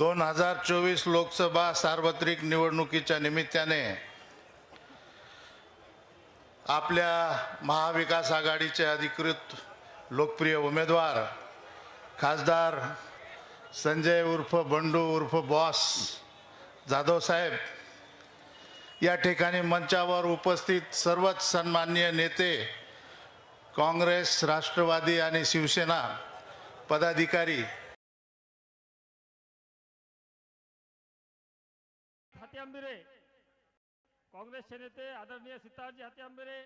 दोन हजार चोवीस लोकसभा सार्वत्रिक निवडणुकीच्या निमित्ताने आपल्या महाविकास आघाडीचे अधिकृत लोकप्रिय उमेदवार खासदार संजय उर्फ बंडू उर्फ बॉस जाधव साहेब या ठिकाणी मंचावर उपस्थित सर्वच सन्माननीय नेते काँग्रेस राष्ट्रवादी आणि शिवसेना पदाधिकारी हाती आंबिरे काँग्रेसचे नेते आदरणीय सीताजी हाती आंबिरे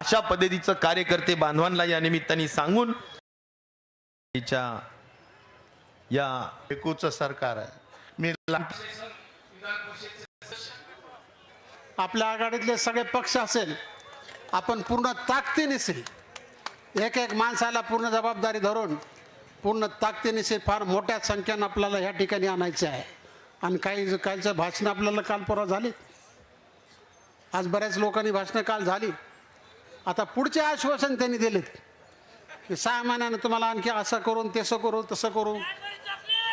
अशा पद्धतीचं कार्यकर्ते बांधवांना या निमित्ताने सांगून या एकूचं सरकार आहे. मी आपल्या आघाडीतले सगळे पक्ष असेल आपण पूर्ण ताकदीनिशी एक एक माणसाला पूर्ण जबाबदारी धरून पूर्ण ताकदीनिशी फार मोठ्या संख्येनं आपल्याला ह्या ठिकाणी आणायचे आहे. आणि काही कालचं भाषणं आपल्याला काल परवा झाली. आज बऱ्याच लोकांनी भाषणं काल झाली. आता पुढचे आश्वासन त्यांनी दिलेत. की सहा महिन्यानं तुम्हाला आणखी असं करून तसं करू तसं करू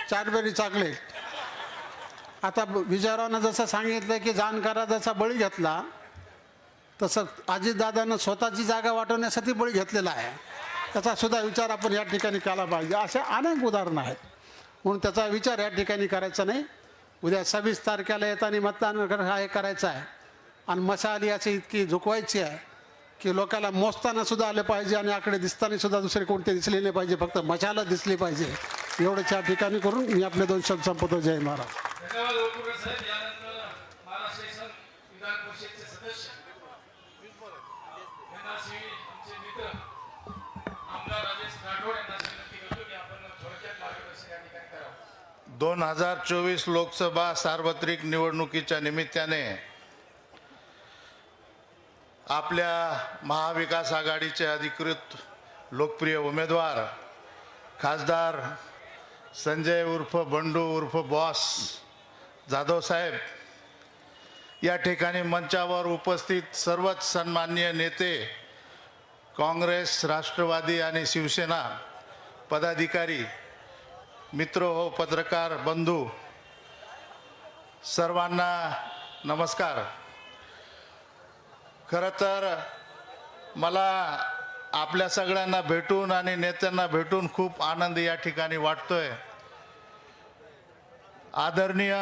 चारबेरी चाकले. आता विजयरावनं जसं सांगितलं की जाणकारा जसा बळी घेतला तसं अजितदादानं स्वतःची जागा वाटवण्यासाठी बळी घेतलेला आहे. त्याचा सुद्धा विचार आपण या ठिकाणी केला पाहिजे. असे अनेक उदाहरणं आहेत. म्हणून त्याचा विचार या ठिकाणी करायचा नाही. उद्या सव्वीस तारखेला येताना मतदान हे करायचं आहे. आणि मशाली अशी इतकी झुकवायची आहे की लोकांना मोजताना सुद्धा आले पाहिजे आणि आकडे दिसताना सुद्धा दुसरे कोणते दिसले नाही पाहिजे. फक्त मशाला दिसली पाहिजे. एवढंच या ठिकाणी करून मी आपले दोन शब्द संपवतो. जय महाराज धन्यवाद ओळखून साहेब यानंतर महाराष्ट्र शासन विधान परिषदचे सदस्य यांना श्री आमचे मित्र आमदार राजेश राठोड यांना अशी विनंती करतो की आपण थोडक्यात मार्गदर्शन या ठिकाणी करावं दोन हजार चोवीस लोकसभा सार्वत्रिक निवडणुकीच्या निमित्ताने आपल्या महाविकास आघाडीचे अधिकृत लोकप्रिय उमेदवार खासदार संजय उर्फ बंडू उर्फ बॉस जाधव साहेब या ठिकाणी मंचावर उपस्थित सर्वच सन्माननीय नेते काँग्रेस राष्ट्रवादी आणि शिवसेना पदाधिकारी मित्र हो पत्रकार बंधू सर्वांना नमस्कार. खरं तर मला आपल्या सगळ्यांना भेटून आणि नेत्यांना भेटून खूप आनंद या ठिकाणी वाटतोय. आदरणीय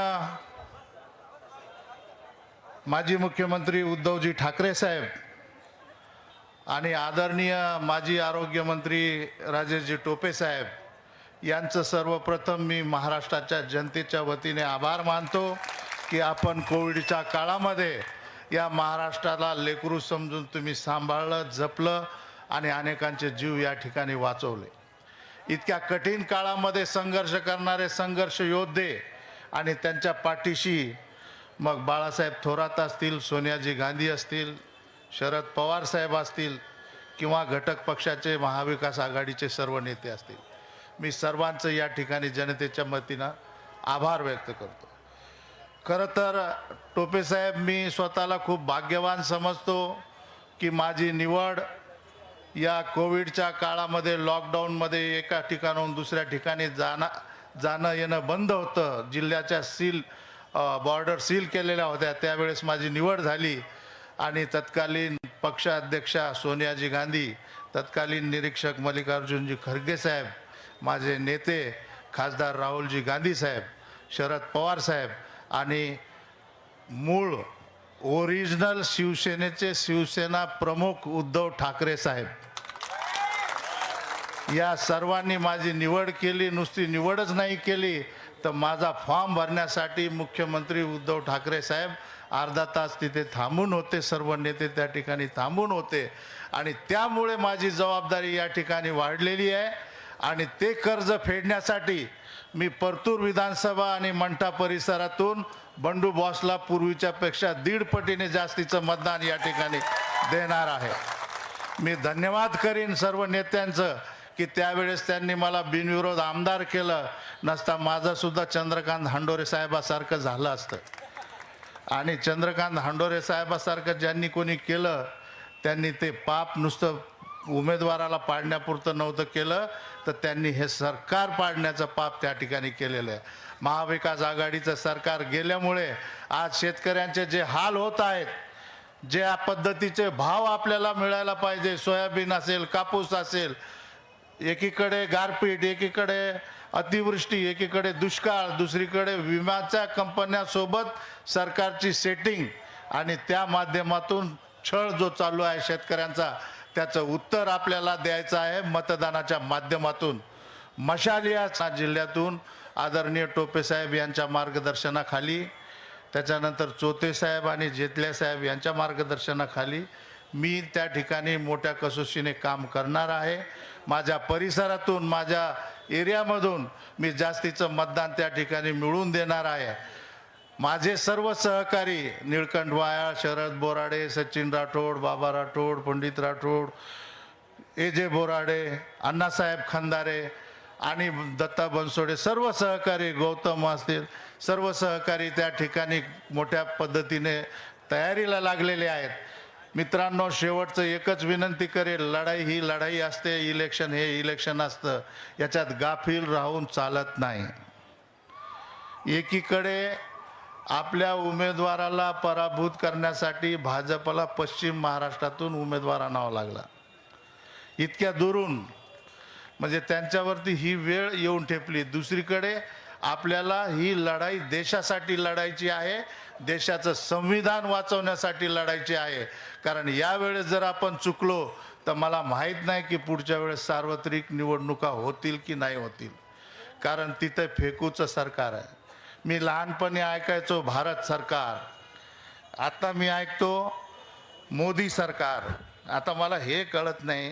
माजी मुख्यमंत्री उद्धवजी ठाकरे साहेब आणि आदरणीय माजी आरोग्यमंत्री राजेशजी टोपे साहेब यांचं सर्वप्रथम मी महाराष्ट्राच्या जनतेच्या वतीने आभार मानतो की आपण कोविडच्या काळामध्ये या महाराष्ट्राला लेकरू समजून तुम्ही सांभाळलं जपलं आणि अनेकांचे जीव या ठिकाणी वाचवले. इतक्या कठीण काळामध्ये संघर्ष करणारे संघर्ष योद्धे आणि त्यांच्या पाठीशी मग बाळासाहेब थोरात असतील सोनियाजी गांधी असतील शरद पवार साहेब असतील किंवा घटक पक्षाचे महाविकास आघाडीचे सर्व नेते असतील. मी सर्वांचं या ठिकाणी जनतेच्या मतीनं आभार व्यक्त करतो. खरं तर टोपेसाहेब मी स्वतःला खूप भाग्यवान समजतो की माझी निवड या कोविडच्या काळामध्ये लॉकडाऊनमध्ये एका ठिकाणाहून दुसऱ्या ठिकाणी जाणं जाणं येणं बंद होतं. जिल्ह्याच्या सील बॉर्डर सील केलेल्या होत्या. त्यावेळेस माझी निवड झाली आणि तत्कालीन पक्षाध्यक्षा सोनियाजी गांधी तत्कालीन निरीक्षक मल्लिकार्जुनजी खरगे साहेब माझे नेते खासदार राहुलजी गांधी साहेब शरद पवार साहेब आणि मूळ ओरिजिनल शिवसेनेचे शिवसेना प्रमुख उद्धव ठाकरे साहेब. या सर्वांनी माझी निवड केली नुसती निवडच नाही केली तर माझा फॉर्म भरण्यासाठी मुख्यमंत्री उद्धव ठाकरे साहेब अर्धा तास तिथे थांबून होते सर्व नेते त्या ठिकाणी थांबून होते. आणि त्यामुळे माझी जबाबदारी या ठिकाणी वाढलेली आहे. आणि ते कर्ज फेडण्यासाठी मी परतूर विधानसभा आणि मंठा परिसरातून बंडू बॉसला पूर्वीच्या पेक्षा दीड पटीने जास्तीचं मतदान या ठिकाणी देणार आहे. मी धन्यवाद करीन सर्व नेत्यांचं की त्यावेळेस त्यांनी मला बिनविरोध आमदार केलं नसता माझंसुद्धा चंद्रकांत हांडोरे साहेबासारखं झालं असतं. आणि चंद्रकांत हांडोरे साहेबासारखं ज्यांनी कोणी केलं त्यांनी ते पाप नुसतं उमेदवाराला पाडण्यापुरतं नव्हतं केलं तर त्यांनी हे सरकार पाडण्याचं पाप त्या ठिकाणी केलेलं आहे. महाविकास आघाडीचं सरकार गेल्यामुळे आज शेतकऱ्यांचे जे हाल होत आहेत ज्या पद्धतीचे भाव आपल्याला मिळायला पाहिजे सोयाबीन असेल कापूस असेल एकीकडे गारपीट एकीकडे अतिवृष्टी एकीकडे दुष्काळ दुसरीकडे विम्याच्या कंपन्यासोबत सरकारची सेटिंग आणि त्या माध्यमातून छळ जो चालू आहे शेतकऱ्यांचा त्याचं उत्तर आपल्याला द्यायचं आहे मतदानाच्या माध्यमातून. मशाल या जिल्ह्यातून आदरणीय टोपे साहेब यांच्या मार्गदर्शनाखाली त्याच्यानंतर चोते साहेब आणि जेतल्या साहेब यांच्या मार्गदर्शनाखाली मी त्या ठिकाणी मोठ्या कसोशीने काम करणार आहे. माझ्या परिसरातून माझ्या एरियामधून मी जास्तीचं मतदान त्या ठिकाणी मिळवून देणार आहे. माझे सर्व सहकारी निळकंठ वाया शरद बोराडे सचिन राठोड बाबा राठोड पंडित राठोड ए जे बोराडे अण्णासाहेब खंदारे आणि दत्ता बनसोडे सर्व सहकारी गौतम असतील सर्व सहकारी त्या ठिकाणी मोठ्या पद्धतीने तयारीला लागलेले आहेत. मित्रांनो शेवटचं एकच विनंती करेल लढाई ही लढाई असते इलेक्शन हे इलेक्शन असतं याच्यात गाफील राहून चालत नाही. एकीकडे आपल्या उमेदवाराला पराभूत करण्यासाठी भाजपला पश्चिम महाराष्ट्रातून उमेदवार आणावा लागला. इतक्या दुरून म्हणजे त्यांच्यावरती ही वेळ येऊन ठेपली. दुसरीकडे आपल्याला ही लढाई देशासाठी लढायची आहे देशाचं संविधान वाचवण्यासाठी लढायची आहे. कारण यावेळेस जर आपण चुकलो तर मला माहीत नाही की पुढच्या वेळेस सार्वत्रिक निवडणुका होतील की नाही होतील. कारण तिथं फेकूचं सरकार आहे. मी लहानपणी ऐकायचो भारत सरकार. आता मी ऐकतो मोदी सरकार. आता मला हे कळत नाही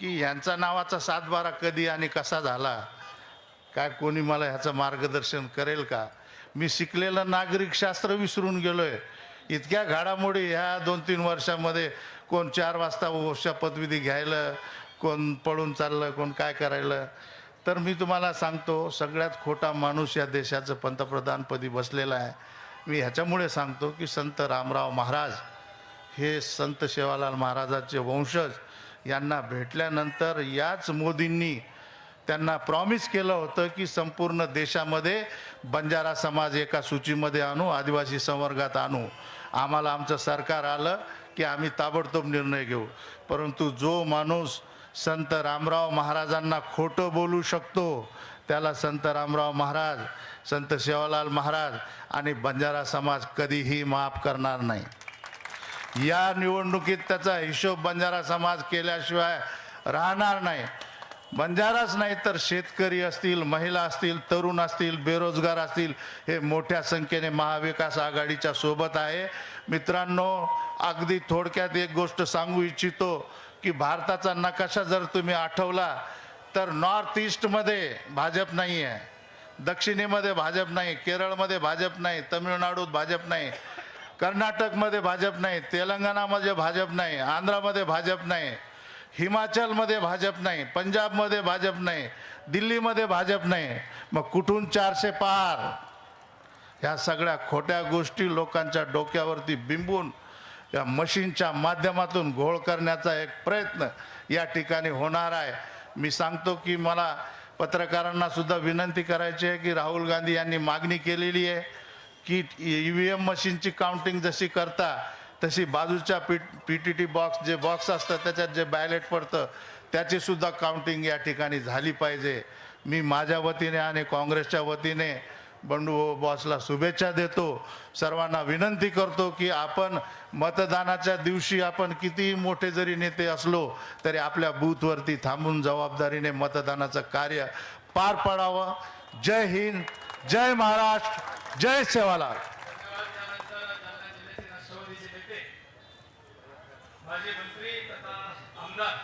की ह्यांचा नावाचा सातबारा कधी आणि कसा झाला. काय कोणी मला ह्याचं मार्गदर्शन करेल का? मी शिकलेलं नागरिक शास्त्र विसरून आहे इतक्या घडामोडी ह्या दोन तीन वर्षामध्ये कोण चार वाजता शपथविधी घ्यायला कोण पळून चाललं कोण काय करायला. तर मी तुम्हाला सांगतो सगळ्यात खोटा माणूस या देशाचं पंतप्रधानपदी बसलेला आहे. मी ह्याच्यामुळे सांगतो की संत रामराव महाराज हे संत शेवालाल महाराजाचे वंशज यांना भेटल्यानंतर याच मोदींनी त्यांना प्रॉमिस केलं होतं की संपूर्ण देशामध्ये बंजारा समाज एका सूचीमध्ये आणू आदिवासी संवर्गात आणू. आम्हाला आमचं सरकार आलं की आम्ही ताबडतोब निर्णय घेऊ. परंतु जो माणूस संत रामराव महाराजांना खोटं बोलू शकतो. त्याला संत रामराव महाराज संत सेवालाल महाराज आणि बंजारा समाज कधीही माफ करणार नाही. या निवडणुकीत त्याचा हिशोब बंजारा समाज केल्याशिवाय राहणार नाही. बंजाराच नाही तर शेतकरी असतील महिला असतील तरुण असतील बेरोजगार असतील हे मोठ्या संख्येने महाविकास आघाडीच्या सोबत आहे. मित्रांनो अगदी थोडक्यात एक गोष्ट सांगू इच्छितो. की भारताचा नकाशा जर तुम्ही आठवला तर नॉर्थ ईस्टमध्ये भाजप नाही आहे दक्षिणेमध्ये भाजप नाही केरळमध्ये भाजप नाही तमिळनाडूत भाजप नाही कर्नाटकमध्ये भाजप नाही तेलंगणामध्ये भाजप नाही आंध्रामध्ये भाजप नाही हिमाचलमध्ये भाजप नाही पंजाबमध्ये भाजप नाही दिल्लीमध्ये भाजप नाही. मग कुठून चारशे पार? ह्या सगळ्या खोट्या गोष्टी लोकांच्या डोक्यावरती बिंबून या मशीनच्या माध्यमातून घोळ करण्याचा एक प्रयत्न या ठिकाणी होणार आहे. मी सांगतो की मला पत्रकारांना सुद्धा विनंती करायची आहे की राहुल गांधी यांनी मागणी केलेली आहे की ई व्ही एम मशीनची काउंटिंग जशी करता तशी बाजूच्या P P T T box जे बॉक्स असतं त्याच्यात जे बॅलेट पडतं त्याचीसुद्धा काउंटिंग या ठिकाणी झाली पाहिजे. मी माझ्या वतीने आणि काँग्रेसच्या वतीने बंडू बॉसला शुभेच्छा देतो. सर्वांना विनंती करतो की आपण मतदानाच्या दिवशी आपण कितीही मोठे जरी नेते असलो तरी आपल्या बूथवरती थांबून जबाबदारीने मतदानाचं कार्य पार पाडावं. जय हिंद जय महाराष्ट्र जय सेवालाल. माजी मंत्री तथा आमदार